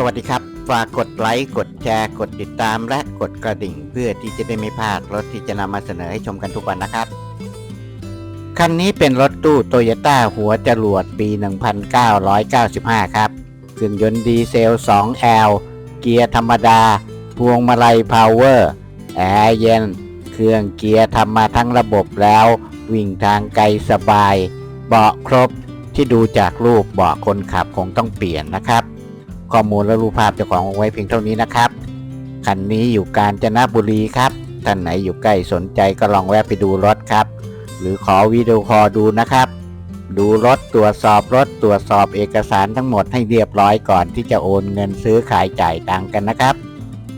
สวัสดีครับ ฝากกดไลค์ กดแชร์ กดติดตาม และกดกระดิ่ง เพื่อที่จะได้ไม่พลาดรถที่จะนำมาเสนอให้ชมกันทุกวันนะครับ คันนี้เป็นรถตู้โตโยต้าหัวจรวดปี 1995 ครับเครื่องยนต์ดีเซล 2L เกียร์ธรรมดา พวงมาลัยพาวเวอร์ แอร์เย็น เครื่องเกียร์ทำมาทั้งระบบแล้ว วิ่งทางไกลสบาย เบาะครบที่ดูจากรูปเบาะคนขับคงต้องเปลี่ยนนะครับ ข้อมูลและรูปภาพเจ้าของเอาไว้เพียงเท่านี้นะครับคันนี้อยู่กาญจนบุรีครับ ท่านไหนอยู่ใกล้สนใจก็ลองแวะไปดูรถครับ หรือขอวิดีโอคอลดูนะครับ ดูรถตรวจสอบรถตรวจสอบเอกสารทั้งหมดให้เรียบร้อยก่อนที่จะโอนเงินซื้อขายจ่ายตังกันนะครับ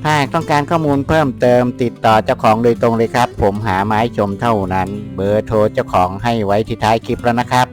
ถ้าต้องการข้อมูลเพิ่มเติมติดต่อเจ้าของโดยตรงเลยครับ ผมหาไม้ชมเท่านั้น เบอร์โทรเจ้าของให้ไว้ที่ท้ายคลิปแล้วนะครับ